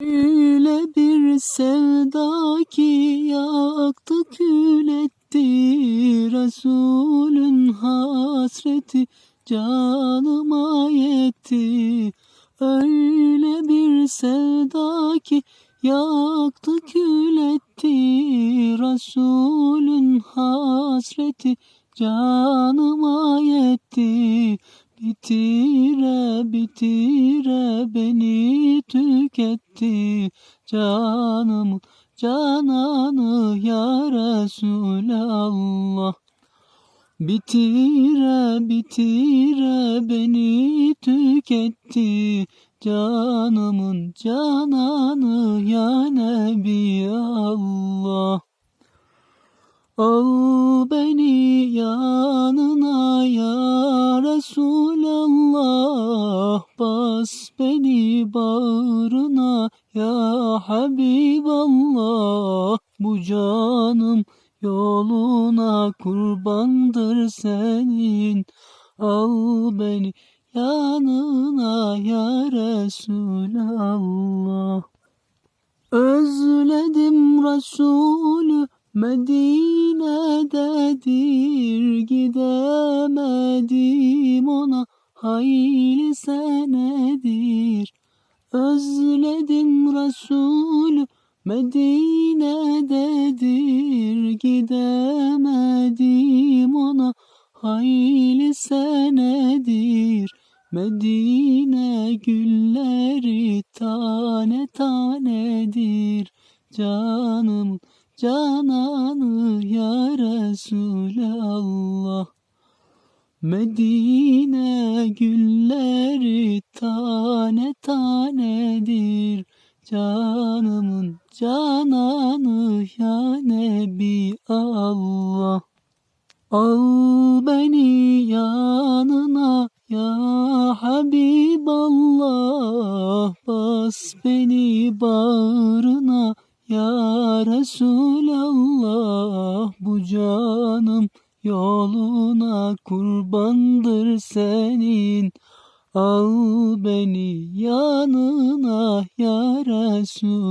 Öyle bir sevda ki yaktı kül etti Resulün hasreti canıma yetti. Öyle bir sevda ki yaktı kül etti Resulün hasreti canıma yetti. Bitire bitire beni tüketti Canımın cananı ya Resulallah. Bitire bitire beni tüketti Canımın cananı ya Nebi Allah Al beni yanına Bas beni bağrına ya Habiballah Bu canım yoluna kurbandır senin. Al beni yanına ya Resulallah. Özledim Resulü Medine'dedir hayli senedir Özledim Resulü Medine'dedir. Gidemedim ona hayli senedir. Medine gülleri tane tanedir. Canım cananı ya Resulallah Medine gülleri tane tanedir. Canımın cananı ya Nebi Allah. Al beni yanına ya Habiballah. Bas beni bağrına ya Resulallah. Bu canım yoluna kurbandır senin. Al beni yanına ya Resulallah